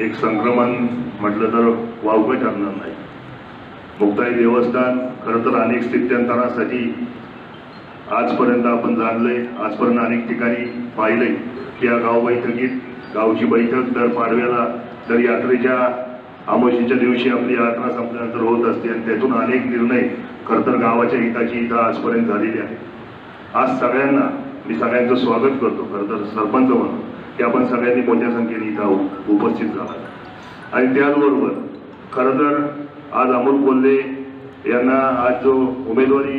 एक संक्रमण म्हटलं तर वावगं ठरणार नाही. मुक्ताई देवस्थान खरं तर अनेक स्थित्यंतरासाठी आजपर्यंत आपण जाणलंय आजपर्यंत अनेक ठिकाणी पाहिलंय. की या गाव बैठकीत गावची बैठक दर पाडव्याला दर यात्रेच्या आमोशीच्या दिवशी आपली यात्रा संपल्यानंतर होत असते आणि त्यातून अनेक निर्णय खरं तर गावाच्या हिताची इथं आजपर्यंत झालेली आहे आज सगळ्यांना मी सगळ्यांचं स्वागत करतो खरं तर सरपंच म्हणून. ते आपण सगळ्यांनी मोठ्या संख्येने इथं उपस्थित झाला. आणि त्याचबरोबर खरं तर आज अमोल कोल्हे यांना आज जो उमेदवारी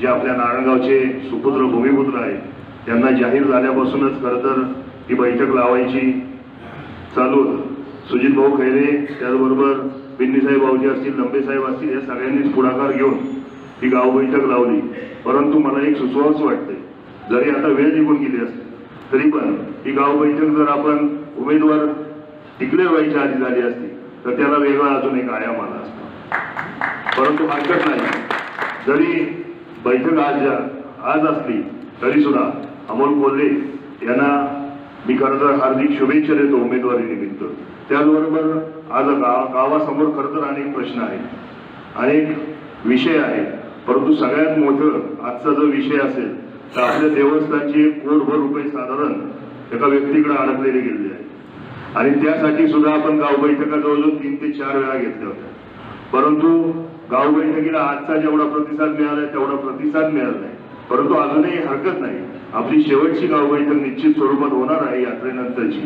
जे आपल्या नारायणगावचे सुपुत्र भूमिपुत्र आहेत त्यांना जाहीर झाल्यापासूनच खरं तर ही बैठक लावायची चालू होतं. सुजित भाऊ खैरे त्याचबरोबर बिन्नीसाहेब भाऊजी असतील लंबेसाहेब असतील या सगळ्यांनीच पुढाकार घेऊन ही गाव बैठक लावली. परंतु मला एक सुचवाच वाटते जरी आता वेळ निघून गेली असते तरी पण ही गाव बैठक जर आपण उमेदवार डिक्लेअर व्हायच्या आधी झाली असती तर त्याला वेगळा अजून एक आयाम आला असता. परंतु हरकत नाही. जरी बैठक आज आज असली तरी सुद्धा अमोल कोल्हे यांना मी खरं तर हार्दिक शुभेच्छा देतो उमेदवारी निमित्त. त्याचबरोबर आज गाव गावासमोर खरं तर अनेक प्रश्न आहेत. अनेक विषय आहेत. परंतु सगळ्यात मोठं आजचा जो विषय असेल तर आपल्या देवस्थानचे कोटभर रुपये साधारण एका व्यक्तीकडे अडकलेले गेलेले आहेत आणि त्यासाठी सुद्धा आपण गाव बैठका जवळजवळ तीन ते चार वेळा घेतल्या होत्या परंतु गाव बैठकीला आजचा जेवढा प्रतिसाद मिळाला तेवढा प्रतिसाद मिळाला नाही. परंतु अजूनही हरकत नाही. आपली शेवटची गाव बैठक निश्चित स्वरूपात होणार आहे यात्रेनंतरची.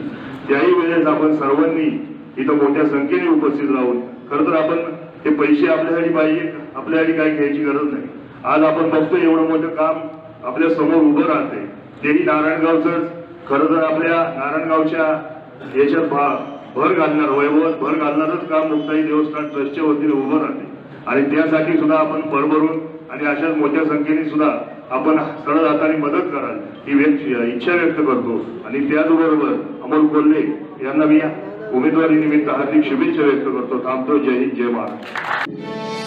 त्याही वेळेस आपण सर्वांनी इथं मोठ्या संख्येने उपस्थित राहून खरं तर आपण हे पैसे आपल्यासाठी पाहिजे आपल्यासाठी काही घ्यायची गरज नाही. आज आपण बघतो एवढं मोठं काम आपल्यासमोर उभं राहते. तेही नारायणगावचंच. खरं तर आपल्या नारायणगावच्या याच्यात भा भर घालणार वैभवात भर घालणारच काम मुक्ताई देवस्थान ट्रस्टच्या वतीने उभं राहते. आणि त्यासाठी सुद्धा आपण भरभरून आणि अशाच मोठ्या संख्येने सुद्धा आपण सरळ हाताने मदत कराल ही व्यक्त इच्छा व्यक्त करतो. आणि त्याचबरोबर अमोल कोल्हे यांना मी उमेदवारी निमित्त हार्दिक शुभेच्छा व्यक्त करतो. थांबतो. जय हिंद जय महाराष्ट्र.